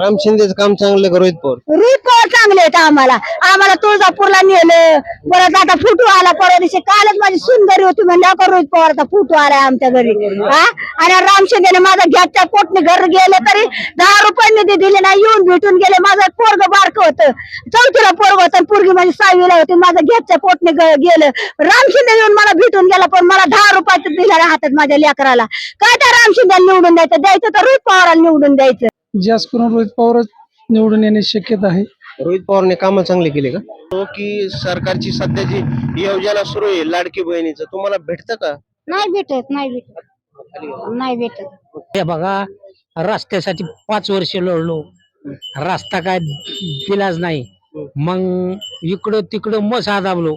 राम शिंदेच काम चांगलं का रोहित पवार चांगले आहेत आम्हाला. आम्हाला तुळजापूरला नेलं परत आता फुटू आला परवा दिवशी. कालच माझी सुंदरी होती म्हणलं का रोहित पवारचा फुटू आलाय आमच्या घरी. हा? आणि राम शिंदेने माझा घ्याच्या पोटने घर गेले तरी दहा रुपये निधी दिले नाही येऊन भेटून गेले. माझं पोरग बारक होतं. चौथीला पोरग होतं पोरगी माझी सहावीला होती. माझं घ्याच्या पोटने ग- गेलं. राम शिंदे येऊन मला भेटून गेला पण मला दहा रुपयाचं दिल्या हातात माझ्या लेकराला. काय त्या राम शिंदे निवडून द्यायचं? द्यायचं तर रोहित पवाराला निवडून द्यायचं. जास्त करून रोहित पवारच निवडून येण्याची शक्यता आहे. रोहित पवारने कामं चांगले केले का? हो की सरकारची सध्याची योजना सुरू आहे लाडकी बहिणीचं तुम्हाला भेटतं का? नाही भेटत नाही भेटत. नाही भेटत. हे बघा रस्त्यासाठी पाच वर्ष लढलो. रस्ता काय दिलाच नाही. मग इकडं तिकडं मसा दाबलो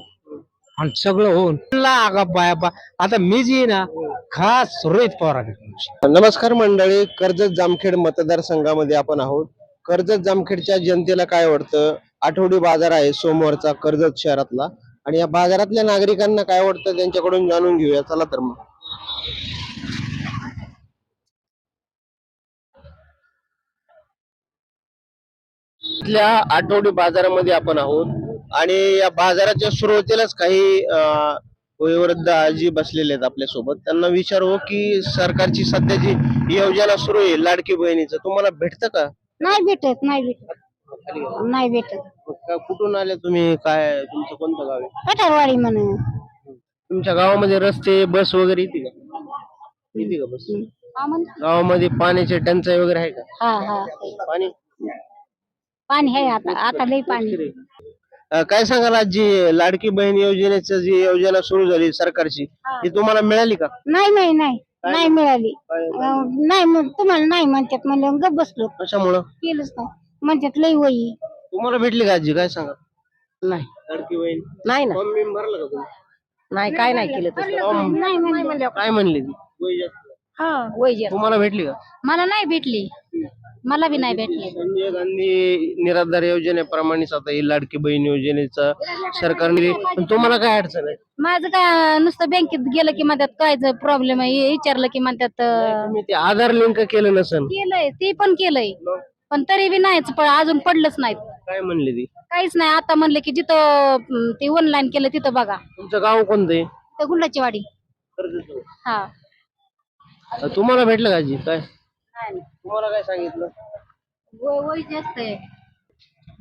आणि सगळं होऊन. लागा बाया बा. आता मी जी ना खास रोहित पवार नमस्कार मंडळी कर्जत जामखेड मतदारसंघामध्ये आपण आहोत. कर्जत जामखेडच्या जनतेला काय वाटतं? आठवडी बाजार आहे सोमवारचा कर्जत शहरातला. आणि या बाजारातल्या नागरिकांना काय वाटतं त्यांच्याकडून जाणून घेऊया. चला तर मग. इथल्या आठवडी बाजारामध्ये आपण आहोत. आणि या बाजाराच्या सुरुवातीलाच काही वयोवृद्ध आजी बसलेले आहेत आपल्यासोबत. त्यांना विचारू की सरकारची सध्याची योजना सुरू आहे लाडकी बहिणीचं तुम्हाला भेटतं का? नाही भेटत नाही भेटत. नाही भेटत. मग का- कुठून आले तुम्ही? काय तुमचं कोणतं गाव आहे? कटारवाडी म्हणून. तुमच्या गावामध्ये रस्ते बस वगैरे येते का? येते का बस? गावामध्ये पाण्याची टंचाई वगैरे आहे का? हा हा. पाणी? पाणी आहे आता आता लई पाणी. काय सांगाल आजी लाडकी बहीण योजनेची जी योजना सुरू झाली सरकारची ती तुम्हाला मिळाली का? नाही नाही नाही. नाही मिळाली. अं, नाही तुम्हाला नाही म्हणतात म्हणलं गप बसलो. कशामुळं? केलंच नाही. म्हणतात लई वही तुम्हाला भेटली का आजी? काय सांगा नाही. लाडकी बहीण. नाही ना. फॉर्म बिम भरला का तुम्ही? नाही काय नाही केलं तसं. नाही म्हणलं. काय म्हणले ती? वय जास्त. हा वय तुम्हाला भेटली का? मला नाही भेटली. मला बी नाही भेटली. संजय गांधी निराधार योजनेप्रमाणेच आता ही लाडकी बहीण योजनेचा सरकारने पण तुम्हाला काय अडचण आहे? माझं काय नुसतं बँकेत गेलं की म्हणतात काय प्रॉब्लेम आहे हे विचारलं की म्हणतात अं, तुम्ही ते आधार लिंक केलं नसन केलंय ते पण केलंय. पण तरी बी नाहीच पण अजून पडलंच नाहीत. काय म्हणले ती? काहीच नाही आता म्हणलं की जिथं अं, ते ऑनलाईन केलं तिथं बघा. तुमचं गाव कोणतं आहे? तर गुंडाची वाडी. हा. तुम्हाला भेटलं का आजी? काय? तुम्हाला काय सांगितलं? वय वय जास्त आहे.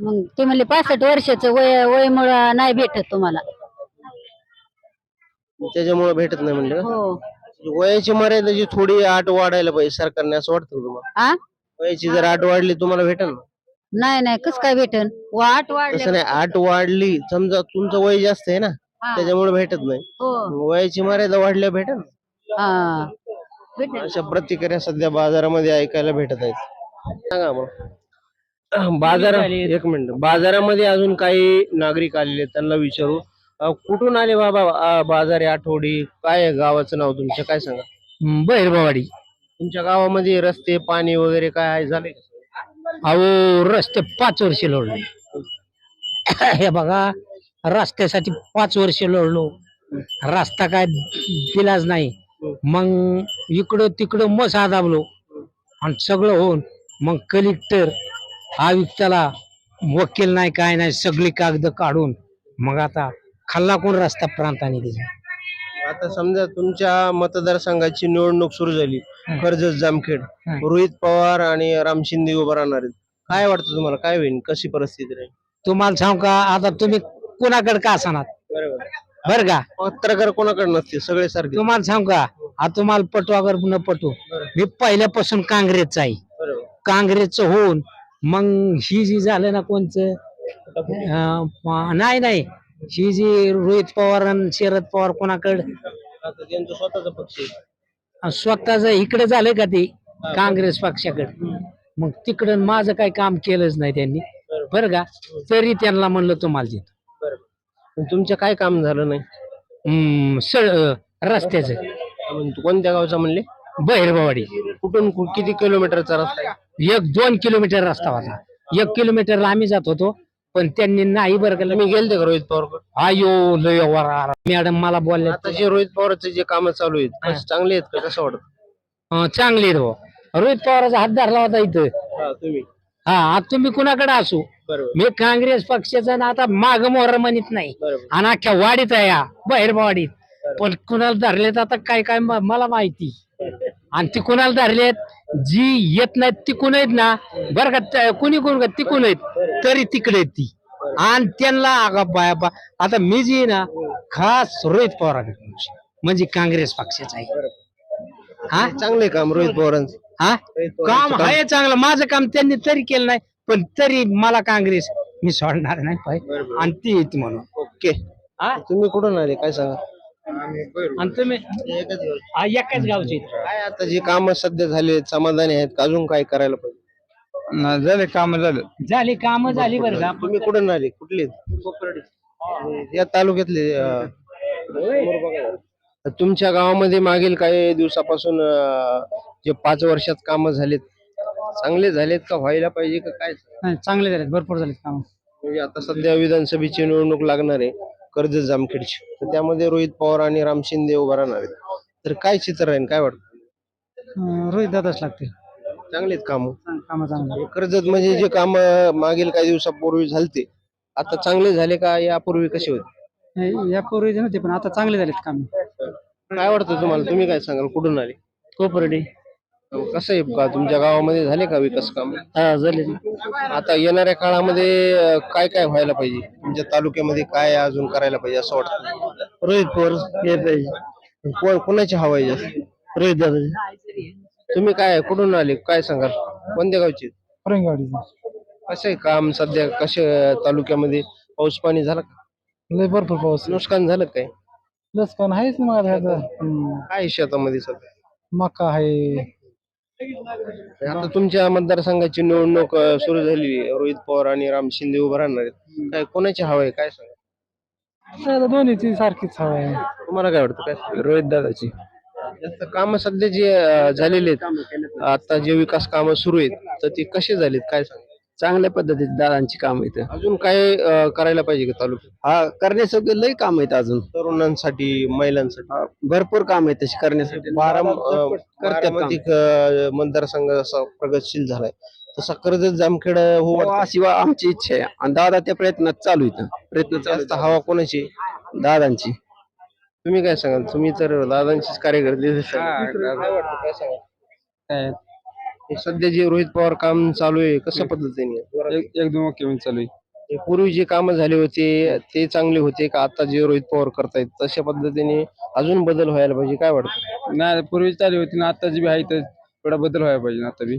मग ते म्हणले पासष्ट वर्षाचं वय वयमुळं नाही भेटत तुम्हाला. त्याच्यामुळे भेटत नाही म्हणलं? हो. वयाची मर्यादा जी थोडी आठ वाढायला पाहिजे सरकारने असं वाटतं का तुम्हाला? आ? वयाची जर आठ वाढली तुम्हाला भेटेल ना? नाही नाही कस काय भेटन? वाट वाढले तसं नाही आठ वाढली समजा तुमचं वय जास्त आहे ना हा. त्याच्यामुळे भेटत नाही. हो. वयाची मर्यादा वाढल्या भेटेल ना? हा. अशा प्रतिक्रिया सध्या बाजारामध्ये ऐकायला भेटत आहेत. सांगा मग. बाजार एक मिनिट. बाजारामध्ये अजून काही नागरिक आलेले त्यांना विचारू. कुठून आले बाबा बाजार आठवडी? काय गावाचं नाव तुमचं? काय सांगा? बैरबावाडी. तुमच्या गावामध्ये रस्ते पाणी वगैरे काय झाले? अहो रस्ते पाच वर्ष लढलो हे बघा रस्त्यासाठी पाच वर्ष लढलो रस्ता काय दिलाच नाही. मग इकडं तिकडं मसा दाबलो आणि सगळं होऊन मग कलेक्टर आयुक्ताला वकील नाही काय नाही सगळी कागद काढून मग आता खाल्ला कोण रस्ता प्रांताने दिला. आता समजा तुमच्या मतदारसंघाची निवडणूक सुरू झाली. कर्जत जामखेड हं. रोहित पवार आणि राम शिंदे उभं राहणार आहेत. काय वाटतं तुम्हाला? काय होईल? कशी परिस्थिती राहील? तुम्हाला सांगू का? आता तुम्ही कुणाकडे का असणार? बरोबर. बर का? पत्रकार कोणाकडे नसते सगळे सारखे. तुम्हाला सांगू का? आता तुम्हाला पटू अगर न पटू. मी पहिल्यापासून काँग्रेसचा आहे. बरोबर. काँग्रेसचं होऊन मग ही जी झालं ना कोणचं? अं, प- नाही नाही. ही जी रोहित पवार आणि शरद पवार कोणाकडे? आता त्यांचं स्वतःचा पक्ष आहे. स्वतःच इकडे झालंय का ते? काँग्रेस पक्षाकडे. मग तिकडं माझं काही काम केलंच नाही त्यांनी. बरं का? तरी त्यांना म्हणलं तुम्हाला देतो. तुमचं काय काम झालं नाही? हम्म, सळ रस्त्याचं. तू कोणत्या गावचा म्हणले? बहिरबावाडी. कुठून कु- किती किलोमीटरचा रस्ता आहे? एक दोन किलोमीटर रस्ता होता. एक किलोमीटरला आम्ही जात होतो पण त्यांनी नाही बरं का तुम्ही गेलते का रोहित पवार आयो लय वरार. मॅडम मला बोलल्या आता जे रोहित पवारचे जे काम चालू आहेत कसे चांगले आहेत का? कसं वाटत? अं, चांगले आहेत बुवा. रोहित पवाराचा हात धरला होता इथं. हा तुम्ही. हा आता तुम्ही कुणाकडे असू? बरोबर. मी काँग्रेस पक्षाचा ना आता माग मोहर म्हणत नाही. बरोबर. आणि अख्ख्या वाडीत आहे या बाहेर वाडीत. पण कुणाला धरलेत आता काय काय म- मला माहिती. आणि ती कुणाला धरलेत? जी येत नाहीत ती कोण आहेत ना. बरं का त्या- कुणी कोण ती कोण आहेत. तरी तिकडे आहेत ती. आणि त्यांना अगं बाया बा आता मी जी आहे ना खास रोहित पवाराकडे म्हणजे काँग्रेस पक्षाचा आहे. हा? चांगले काम रोहित पवारांचं. हा? काम. आहे चांगलं. माझं काम त्यांनी तरी केलं नाही पण तरी मला काँग्रेस मी सोडणार नाही पाय बरोबर. आणि ती येते म्हणून. ओके. हा? तुम्ही कुठून आले? काय सांगा? आणि तुम्ही? हा, एकाच गावचे. काय आता जी काम सध्या झाले समाधानी आहेत का अजून काय करायला पाहिजे? झाले काम झालं. झाली काम झाली बरं का. तुम्ही कुठून आले? कुठले? या तालुक्यातले अं, तुमच्या गावामध्ये मागील काही दिवसापासून अं, जे पाच वर्षात काम झालेत चांगले झालेत का? व्हायला पाहिजे का काय? नाही चांगले झाले भरपूर झाले काम. म्हणजे आता सध्या विधानसभेची निवडणूक लागणार आहे कर्जत जामखेडची. तर त्यामध्ये रोहित पवार आणि राम शिंदे उभा राहणार आहेत. तर काय चित्र राहील काय वाटतं? रोहित दादाच लागते चांगलेत काम. काम चांगलं कर्जत म्हणजे जे काम मागील काही दिवसापूर्वी झालते आता चांगले झाले का? यापूर्वी कसे होते? यापूर्वी नव्हते पण आता चांगले झालेत काम. काय वाटतं तुम्हाला? तुम्ही काय सांगाल? कुठून आले? कोपर्डी. कसं आहे का तुमच्या गावामध्ये झाले का विकास काम? हा झाले आता येणाऱ्या काळामध्ये अं, काय काय व्हायला पाहिजे? तुमच्या तालुक्यामध्ये काय अजून करायला पाहिजे असं वाटतं रोहित पवार हे पाहिजे कोण कोणाची हवा आहे जास्त? रोहित दादा तुम्ही काय कुठून आले? काय सांगाल? कोणत्या गावचे? कसं आहे काम सध्या? कसे तालुक्यामध्ये? पाऊस पाणी झालं का? लय भरपूर पाऊस नुकसान झालं काय लस पण आहेच ना मग ह्याचं काय आहे शेतामध्ये सध्या? मका आहे आता तुमच्या मतदारसंघाची निवडणूक अं, सुरू झाली. रोहित पवार आणि राम शिंदे उभं राहणार आहेत. काय कोणाची हवा आहे? काय सांगा? दोन्हीची सारखीच हवा आहे. तुम्हाला काय वाटतं? काय रोहित दादाची. जास्त काम सध्या जे अं, झालेले आहेत आता जे विकास कामं सुरू आहेत तर ते कसे झालेत? काय सांगा? चांगल्या पद्धतीत दादांची काम आहेत अजून काय अं, करायला पाहिजे का तालुक्यात? हा करण्यासाठी लय काम आहेत अजून. तरुणांसाठी महिलांसाठी. भरपूर काम आहेत तसे करण्यासाठी. बाराम अं, करतात काम. बारामती अं, मतदारसंघ असा प्रगतशील झालाय. तसा कर्जत जामखेड हो हो, वाटतं. अशी वा- आमची इच्छा आहे. आणि दादा त्या प्रयत्नात चालू आहेत. प्रयत्न चालू जास्त हवा कोणाची? दादांची. तुम्ही काय सांगाल? तुम्ही तर दादांचीच कार्यकर्ते. काय वाटतं काय सांगाल? हे सध्या जे रोहित पवार काम चालू आहे कशा पद्धतीने? एकदम ओके चालू आहे. पूर्वी जे कामं झाले होते ते चांगले होते का आता जे रोहित पवार करतायत तशा पद्धतीने अजून बदल व्हायला पाहिजे काय वाटतं? नाही पूर्वी चालू होती ना आता जी बी आहे तर थोडा बदल व्हायला पाहिजे आता बी.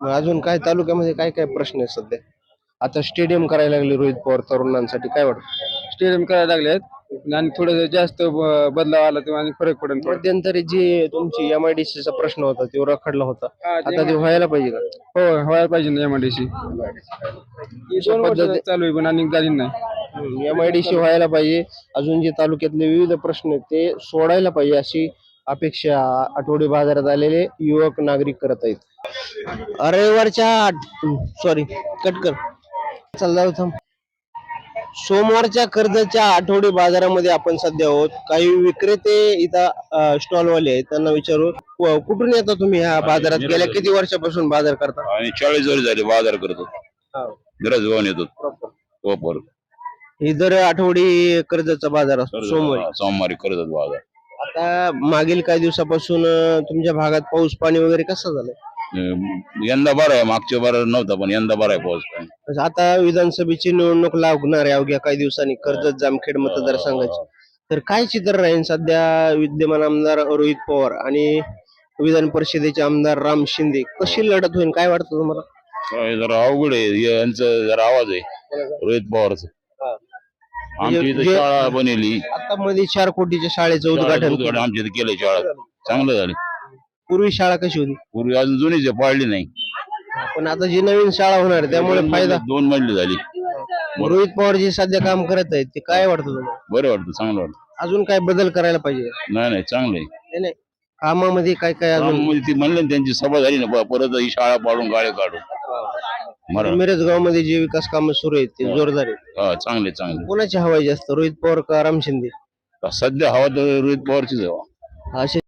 मग अजून काय तालुक्यामध्ये काय काय प्रश्न आहेत सध्या? आता स्टेडियम करायला लागले रोहित पवार तरुणांसाठी काय वाटतं? स्टेडियम करायला लागलेत आणि थोडं जास्त ब- बदलाव आला तर आणि फरक पडेल थोडा. मध्यंतरी जी तुमची एम आय डी चा प्रश्न होता तो रखडला होता. आता ते व्हायला पाहिजे का? हो व्हायला पाहिजे ना एमआयडीसी दोन वर्ष पद्धती- चालू आहे पण आणि झाली नाही. एम आय डी सी व्हायला पाहिजे. अजून जे तालुक्यातले विविध प्रश्न आहेत ते सोडायला पाहिजे अशी अपेक्षा आठवडे बाजारात आलेले युवक नागरिक करत आहेत. रविवारच्या सॉरी कट कर. चल जाऊ थांब. सोमवारच्या कर्जच्या आठवडी बाजारामध्ये आपण सध्या आहोत. काही विक्रेते इथं स्टॉलवाले आहेत. त्यांना विचारू कुठून येता तुम्ही ह्या बाजारात? गेल्या किती वर्षापासून बाजार करता? आणि चाळीस वर्ष झाले बाजार करतो. गरज भाऊन येतो. वापर ही दर आठवडी कर्जचा बाजार असतो सोमवारी. सोमवारी करतात बाजार. आता मागील काही दिवसापासून तुमच्या भागात पाऊस पाणी वगैरे कसं झालंय? अं, यंदा बरं आहे मागच्या बार नव्हता पण यंदा बरं आहे पाऊस पाणी. आता विधानसभेची निवडणूक लागणार आहे अवघ्या काही दिवसांनी कर्जत जामखेड मतदारसंघाची. तर काय चित्र राहील सध्या विद्यमान आमदार रोहित पवार आणि विधान परिषदेचे आमदार राम शिंदे? कशी लढत होईल काय वाटतं तुम्हाला? काय जरा अवघड आहे यांचं जरा आवाज आहे रोहित पवारच. आमच्या इथं जे- शाळा बनवली आता मध्ये चार कोटीच्या शाळेचं. उद्घाटन आमच्या इथं केलं शाळा. चांगलं झालं. पूर्वी शाळा कशी होती? पूर्वी अजून जुनीच आहे, पाळली नाही. पण आता जी नवीन शाळा होणार आहे, त्यामुळे फायदा दोन मजली झाली. रोहित पवार जे सध्या काम करत आहेत ते काय वाटतं तुम्हाला? बरं वाटतं चांगलं वाटतं. अजून काय बदल करायला पाहिजे? नाही नाही चांगलं आहे. नाही नाही. कामामध्ये काय काय अजून ती म्हणले ना त्यांची सभा झाली ना प- परत ही शाळा पाडून गाळे काढून. मरा मिरजगावमध्ये जे विकास कामं सुरू आहेत ते जोरदार आहेत. हा चांगले चांगले. कोणाची हवाय जास्त रोहित पवार का राम शिंदे सध्या हवा तर रोहित पवारचीच हवा. असे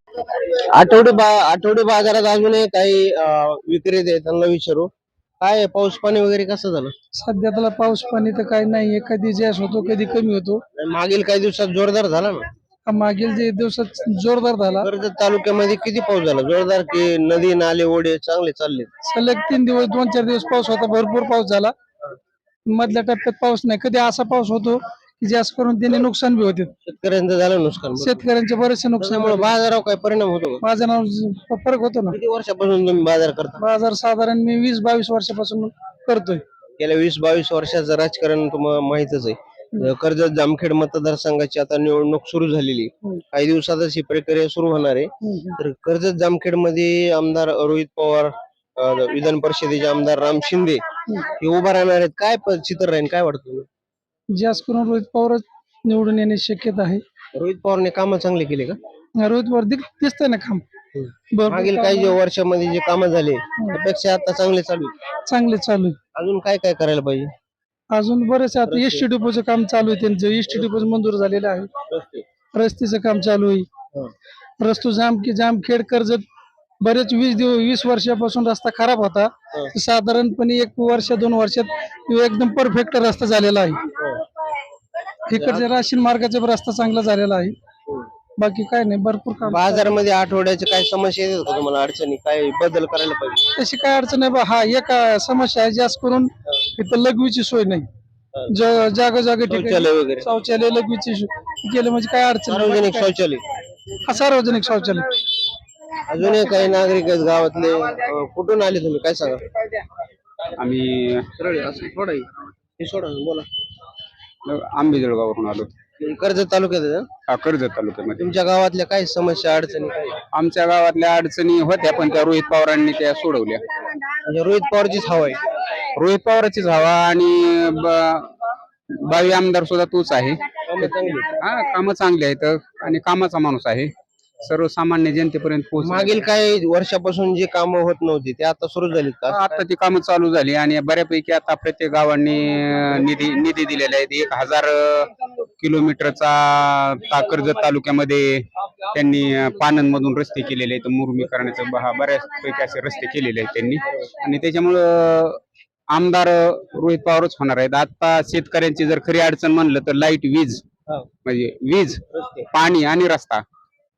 आठवडे बा आठवडे बाजारात अजूनही काही अं, विक्रेते आहेत त्यांना विचारू. काय आहे, पाऊस पाणी वगैरे कसं झालं? सध्या त्याला पाऊस पाणी तर काही नाहीये कधी जास्त होतो कधी कमी होतो. मागील काही दिवसात जोरदार झाला ना? हा मागील जे दिवसात जोरदार झाला. कर्जत तालुक्यामध्ये किती पाऊस झाला? जोरदार की नदी नाले ओढे चांगले चालले? सलग तीन दिवस दोन चार दिवस पाऊस होता भरपूर पाऊस झाला. मधल्या टप्प्यात पाऊस नाही कधी असा पाऊस होतो की जास्त करून त्याने नुकसान बी होते. शेतकऱ्यांचं झालं नुकसान. शेतकऱ्यांचे बरेचसे नुकसान त्यामुळे बाजारावर काय परिणाम होतो का? माझं नाव ज- फरक होतो ना. किती वर्षापासून तुम्ही बाजार करता? बाजार साधारण मी वीस बावीस वर्षापासून करतोय. गेल्या वीस बावीस वर्षाचं राजकारण तुम्हाला माहितच आहे. कर्जत जामखेड मतदारसंघाची आता निवडणूक सुरू झालेली. आहे. काही दिवसातच ही प्रक्रिया सुरू होणार आहे. तर कर्जत जामखेडमध्ये आमदार रोहित पवार अं, विधान परिषदेचे आमदार राम शिंदे हे उभा राहणार आहेत. काय प- चित्र राहील? काय वाटतं तुला? जास्त करून रोहित पवारच निवडून येण्याची शक्यता आहे. रोहित पवारने कामं चांगली केली का? रोहित पवार दिसतंय ना काम. मागील काही जे वर्षामध्ये जे कामं झाले त्यापेक्षा आता चांगले चालू आहे. चांगले चालू आहे अजून काय काय करायला पाहिजे? अजून बरेच आता एस टी डिपोचं काम चालू आहे त्यांचं एस टी डिपो मंजूर झालेलं आहे. रस्त्याचं काम चालू आहे. रस्तो जाम की जामखेड कर्जत बरेच वीस दिवस वीस वर्षापासून रस्ता खराब होता. साधारणपणे एक वर्ष दोन वर्षात एकदम परफेक्ट रस्ता झालेला आहे. इकडच्या राशीन मार्गाचा रस्ता चांगला झालेला आहे. बाकी काय नाही भरपूर काम. बाजारामध्ये आठवड्याच्या काय समस्या येतात का तुम्हाला अडचणी काय बदल करायला पाहिजे? तशी काय अडचण नाही बा हा एक समस्या आहे जास्त करून इथं लघवीची सोय नाही. ज- जागा जागा ठिकाणी शौचालय वगैरे. शौचालय लघवीची सोय. केलं म्हणजे काय अडचण नाही. सार्वजनिक शौचालय. हा, सार्वजनिक शौचालय. अजूनही काही नागरिक आहेत गावातले. अं, कुठून आले तुम्ही? काय सांगा? आम्ही सरळ आहे, असं थोडं आहे. हे सोडा बोला. आंबेजळगावरून आलो कर्जत तालुक्यात आहे? हा कर्जत तालुक्यामध्ये तुमच्या गावातल्या काय समस्या अडचणी काय? आमच्या गावातल्या अडचणी होत्या पण त्या रोहित पवारांनी त्या सोडवल्या म्हणजे रोहित पवारचीच हवा आहे रोहित पवाराचीच हवा आणि ब- बावी आमदार सुद्धा तोच आहे कामं चांगली आहेत. हा कामं चांगली आहेत आणि कामाचा माणूस आहे सर्वसामान्य जनतेपर्यंत पोहोच मागील काही वर्षापासून जे कामं होत नव्हती ते आता सुरू झालीत का? आता ती कामं चालू झाली आणि बऱ्यापैकी आता प्रत्येक गावांनी अं, निधी निधी दिलेला आहे एक हजार अं, किलोमीटरचा ता- कर्जत तालुक्यामध्ये त्यांनी अं, पानंदमधून रस्ते केलेले आहेत मुरमीकरणाचे ब- हा बऱ्याचपैकी असे रस्ते केलेले आहेत त्यांनी. आणि त्याच्यामुळं आमदार अं, रोहित पवारच होणार आहेत. आता शेतकऱ्यांची जर खरी अडचण म्हणलं तर लाइट वीज. हा. म्हणजे वीज रस्ते. पाणी आणि रस्ता.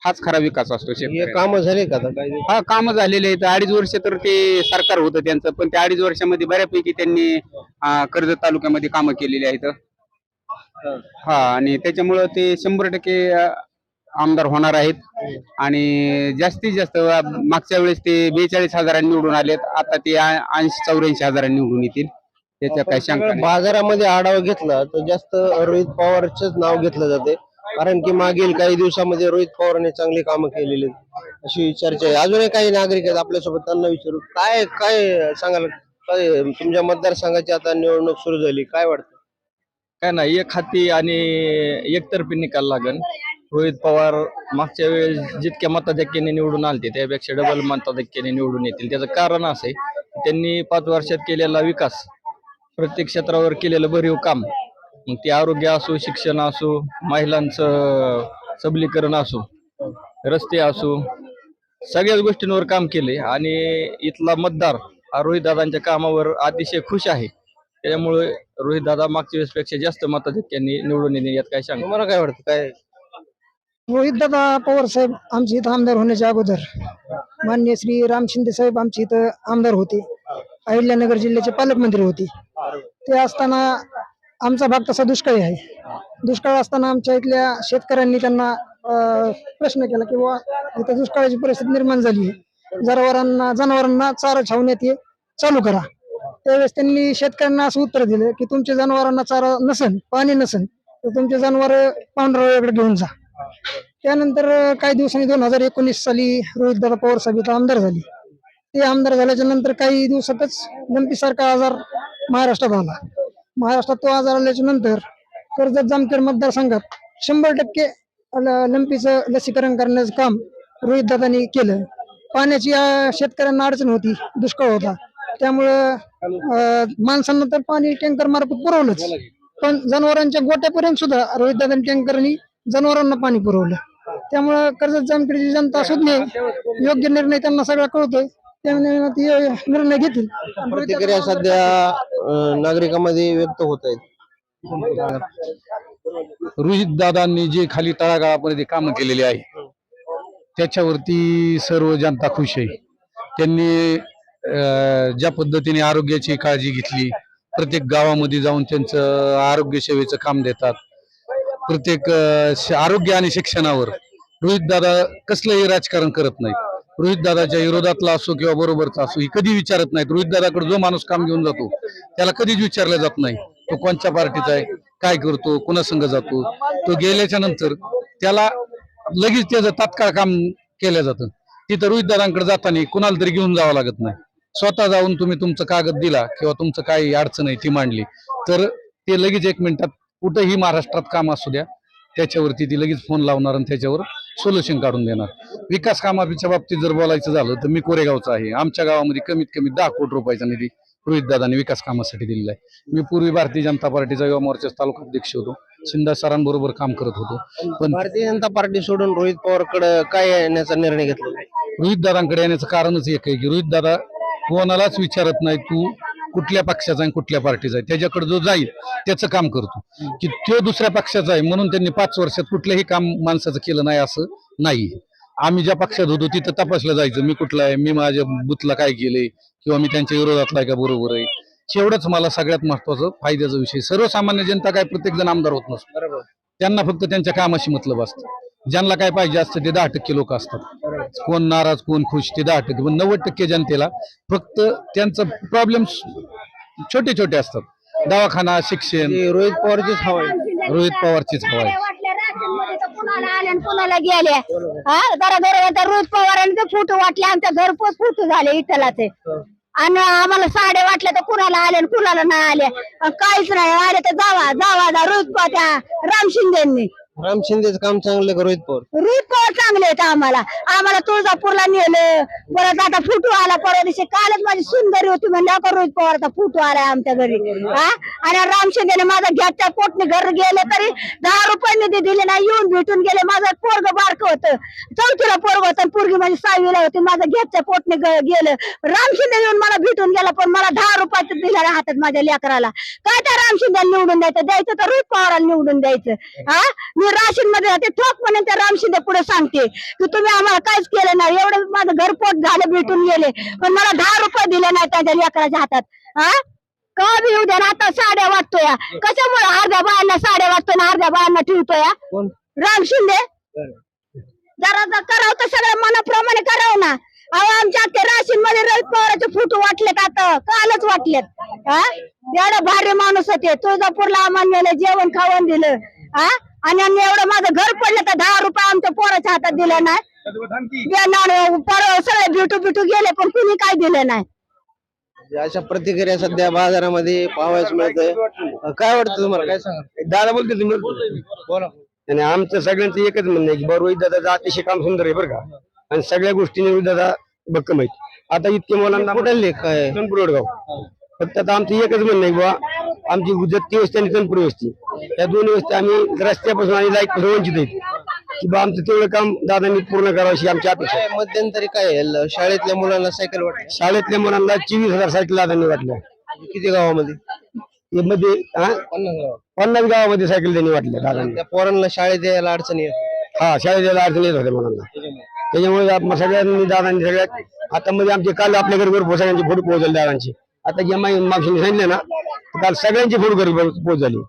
हाच खरा विकास असतो हे शेतकऱ्याचा कामं झाले का आता? हा काम झालेले आहेत. अडीच वर्ष तर ते सरकार होतं त्यांचं. पण त्या अडीच वर्षामध्ये बऱ्यापैकी त्यांनी अं, कर्जत तालुक्यामध्ये कामं केलेली आहेत. हा आणि त्याच्यामुळं ते शंभर टक्के अं, आमदार होणार आहेत. आणि जास्तीत जास्त अं, मागच्या वेळेस ते बेचाळीस हजारांनी निवडून आलेत. आता ते ऐंशी चौऱ्याऐंशी हजारांनी निवडून येतील. त्याच्यात काही शंका नाही. बाजारामध्ये आढावा घेतला तर जास्त रोहित पवारचंच नाव घेतलं जाते. कारण की मागील काही दिवसामध्ये रोहित पवारने चांगली कामं केलेली अशी चर्चा आहे. अजूनही काही नागरिक आहेत आपल्यासोबत त्यांना विचारू. काय काय सांगाल? काय तुमच्या मतदारसंघाची आता निवडणूक सुरू झाली. काय वाटतं? काय नाही एक हाती आणि एकतर्फी निकाल लागन. रोहित पवार मागच्या वेळेस जितक्या मताधिक्याने निवडून आलते त्यापेक्षा डबल मताधिक्याने निवडून येतील. त्याचं कारण असं आहे त्यांनी पाच वर्षात केलेला विकास प्रत्येक क्षेत्रावर केलेलं भरीव काम. मग ते आरोग्य असो शिक्षण असो महिलांचं सबलीकरण असो रस्ते असो सगळ्याच गोष्टींवर काम केले आणि इथला मतदार हा रोहितदादांच्या कामावर अतिशय खुश आहे. त्याच्यामुळे रोहित दादा मागच्या वेळेसपेक्षा जास्त मताधिक्यांनी निवडून येणे यात काय सांग? तुम्हाला काय वाटतं? काय? रोहित दादा पवार साहेब आमच्या इथं आमदार होण्याच्या अगोदर मान्य श्री राम शिंदे साहेब आमच्या इथं आमदार होते. अहिल्यानगर जिल्ह्याचे पालकमंत्री होते. ते असताना आमचा भाग तसा दुष्काळी आहे. दुष्काळ असताना आमच्या इथल्या शेतकऱ्यांनी त्यांना प्रश्न केला की बुवा इथं दुष्काळाची परिस्थिती निर्माण झाली आहे. जनावरांना जनावरांना चारा छावण्यात हे चालू करा. त्यावेळेस त्यांनी शेतकऱ्यांना असं उत्तर दिलं की तुमच्या जनावरांना चारा नसन पाणी नसन तर तुमचे जनावर पांढरवड्याकडे घेऊन जा. त्यानंतर काही दिवसांनी दोन हजार एकोणीस साली रोहित दादा पवार साहेब इथं आमदार झाले. ते आमदार झाल्याच्यानंतर काही दिवसातच लंपी सारखा आजार महाराष्ट्रात आला. महाराष्ट्रात तो आजार आल्याच्यानंतर कर्जत जामखेड मतदारसंघात शंभर टक्के लंपीचं लसीकरण करण्याचं काम रोहित दादानी केलं. पाण्याची शेतकऱ्यांना अडचण होती दुष्काळ होता. त्यामुळं माणसांना तर पाणी टँकर मार्फत पुरवलंच. पण जनावरांच्या गोट्यापर्यंत सुद्धा रोहित दादानी टँकरनी जनावरांना पाणी पुरवलं. त्यामुळं कर्जत जामखेडची जनता सुद्धा योग्य निर्णय त्यांना सगळा कळतोय. त्यामुळे ते निर्णय घेतील. प्रतिक्रिया सध्या अं, नागरिकांमध्ये व्यक्त होत आहेत. रोहित दादांनी जे खाली तळागाळामध्ये कामं केलेली आहे त्याच्यावरती सर्व जनता खुश आहे. त्यांनी अं, ज्या पद्धतीने आरोग्याची काळजी घेतली प्रत्येक गावामध्ये जाऊन त्यांचं आरोग्य सेवेचं काम देतात. प्रत्येक अं, श- आरोग्य आणि शिक्षणावर. रोहित दादा कसलंही राजकारण करत नाही रोहित दादाच्या विरोधातला असो किंवा बरोबरचा असो ही कधी विचारत नाहीत. रोहित दादाकडे जो माणूस काम घेऊन जातो त्याला कधीच विचारलं जात नाही. तो कोणत्या पार्टीचा आहे काय करतो कोणासंग जातो तो गेल्याच्यानंतर त्याला लगेच त्याचं तात्काळ काम केलं जातं. तिथं रोहित दादांकडे जाताना कुणाला तरी घेऊन जावं लागत नाही. स्वतः जाऊन तुम्ही तुमचं कागद दिला किंवा तुमचं काही अडचण आहे ती मांडली तर ते लगेच एक मिनिटात कुठंही महाराष्ट्रात काम असू द्या त्याच्यावरती ती लगेच फोन लावणार आणि त्याच्यावर सोल्युशन काढून देणार. विकास कामाच्या बाबतीत जर बोलायचं झालं तर मी कोरेगावचा आहे. आमच्या गावामध्ये कमीत कमी दहा कोटी रुपयाचा निधी रोहित दादांनी विकास कामासाठी दिलेला आहे. मी पूर्वी भारतीय जनता पार्टीचा युवा मोर्चाचा तालुका अध्यक्ष होतो. शिंदा सरांबरोबर काम करत होतो. पण भारतीय जनता पार्टी सोडून रोहित पवारकडे काय येण्याचा निर्णय घेतला? रोहित दादांकडे येण्याचं कारणच एक आहे की रोहित दादा कोणालाच विचारत नाही तू कुठल्या पक्षाचा आहे कुठल्या पार्टीचा आहे त्याच्याकडे जो जाईल त्याचं काम करतो. की तो दुसऱ्या पक्षाचा आहे म्हणून त्यांनी पाच वर्षात कुठलंही काम माणसाचं केलं नाही असं नाही आम्ही ज्या पक्षात होतो तिथं तपासलं जायचं मी कुठला आहे मी माझ्या बुथला काय केलंय किंवा मी त्यांच्या विरोधातला आहे का बरोबर आहे. शेवढंच मला सगळ्यात महत्वाचं फायद्याचा विषय. सर्वसामान्य जनता काय प्रत्येक जण आमदार होत नसतो. बरोबर. त्यांना फक्त त्यांच्या कामाशी मतलब असतं. ज्यांना काय पाहिजे असतं ते दहा टक्के लोक असतात. कोण नाराज कोण खुश ते दहा टक्के. पण नव्वद टक्के जनतेला फक्त त्यांचं प्रॉब्लेम छोटे छोटे असतात. दवाखाना शिक्षण. ते रोहित पवारचीच हवा आहे. रोहित पवारचीच हवा आहे. वाटल्या राशनमध्ये तर कुणाला आल्या आणि कुणाला गेल्या हा जरा रोहित पवारांनी ते फोटो वाटले आमच्या घरपोच फोटो झाले इथलाचे. आणि आम्हाला साड्या वाटल्या तर कुणाला आल्या आणि कुणाला नाही आल्या काहीच नाही आले तर जावा जावा जा रोहित पवार त्या राम शिंदेनी. राम शिंदेचं काम चांगलं का रोहित पवार रोहित पवार चांगले आहेत आम्हाला. आम्हाला तुळजापूरला नेलं परत आता फुटू आला परवा दिवशी कालच माझी सुंदरी होती म्हणल्या का रोहित पवारचा फुटू आलाय आमच्या घरी. हा? आणि राम शिंदेने माझा घ्याच्या पोटने घर गेले तरी दहा रुपये निधी दिले नाही येऊन भेटून गेले. माझं पोरग बारक होतं. चौथीला पोरग होतं पोरगी माझी सहावीला होती. माझं घ्याच्या पोटने गेलं. राम शिंदे येऊन मला भेटून गेला पण मला दहा रुपयाचं दिल्या हातात माझ्या लेकराला. काय त्या राम शिंदे निवडून द्यायचं? द्यायचं तर रोहित पवाराला निवडून द्यायचं. हा? मी राशीन मध्ये राहते ठोक म्हणून त्या राम शिंदे पुढे सांगते की तुम्ही आम्हाला काहीच केलं नाही. एवढं माझं घरपोट झालं भेटून गेले. पण मला दहा रुपये दिले नाही त्याच्या लेकराच्या हातात. हा? का बी येऊ द्या आता साड्या वाटतोय. कशामुळे अर्ध्या बायांना साड्या वाटतो ना अर्ध्या बायांना ठेवतोय? राम शिंदे? जरा जर करावं तर सगळं मनाप्रमाणे करावं ना. अहो आमच्या ते राशीन मध्ये रोहित पवाराचे फोटो वाटलेत आता. कालच वाटलेत. हा? एवढं भारी माणूस होते. तुळजापूरला आम्हाला जेवण खावण दिलं. हा? आणि यांनी एवढं माझं घर पडलं तर दहा रुपये आमच्या पोराच्या हातात दिलं नाही. देणार सगळे बिटू बिटू गेले पण कुणी काय दिलं नाही. म्हणजे अशा प्रतिक्रिया सध्या बाजारामध्ये पाहावयास मिळतंय. अं, काय वाटतं तुम्हाला? काय सांगा? दादा बोलते तुम्ही? बोला. आणि आमचं सगळ्यांचं एकच म्हणणं आहे की बा रोहित दादाचं अतिशय काम सुंदर आहे बरं का. आणि सगळ्या गोष्टीने दादा भक्कम आहेत. आता इतके मुलांना कुठले? काय तनपुरगाव फक्त आता आमचं एकच म्हणणं आहे की बा आमची गुजराती वस्ती आणि तनपुरी वस्ती या दोन वस्ती आम्ही रस्त्यापासून आणि लाइटपासून वंचित आहेत. की बा आमचं तेवढं काम दादांनी पूर्ण करावं अशी आमची अपेक्षा आहे. काय मध्यंतरी काय शाळेतल्या मुलांना सायकल वाटली. शाळेतल्या मुलांना चोवीस हजार सायकल दादांनी वाटल्या. किती गावामध्ये? हे मध्ये हा? पन्नास पन्नास गावामध्ये सायकल त्यांनी वाटल्या दादांनी. त्या पोरांना शाळेत यायला अडचणी येत हा शाळेत यायला अडचण येत होत्या मुलांना. त्याच्यामुळे आप- सगळ्यांनी दादांनी सगळ्यात आता मध्ये आमचे काल आपल्या घरी भरपूर सगळ्यांचे फोटो पोहोचले दादांची. आता जे माई मावशीने सांगितले ना तर काल सगळ्यांचे फोटो घरी पोहोच झाले.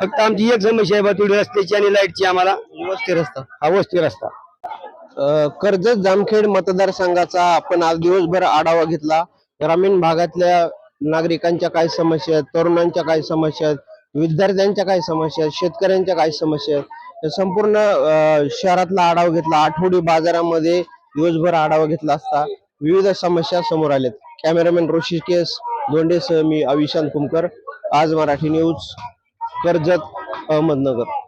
फक्त आमची एक समस्या आहे बा रस्त्याची आणि लाईटची आम्हाला. वस्ती रस्ता. हा वस्ती रस्ता. कर्जत जामखेड मतदारसंघाचा आपण आज दिवसभर आढावा घेतला. ग्रामीण भागातल्या नागरिकांच्या काय समस्या आहेत तरुणांच्या काय समस्या आहेत विद्यार्थ्यांच्या काय समस्या आहेत शेतकऱ्यांच्या काय समस्या आहेत संपूर्ण शहरातला आढावा घेतला. आठवडी बाजारामध्ये दिवसभर आढावा घेतला असता. विविध समस्या समोर आल्यात. कॅमेरामॅन ऋषिकेश दोंडेसह मी अविशांत कुमकर. आज मराठी न्यूज कर्जत अहमदनगर.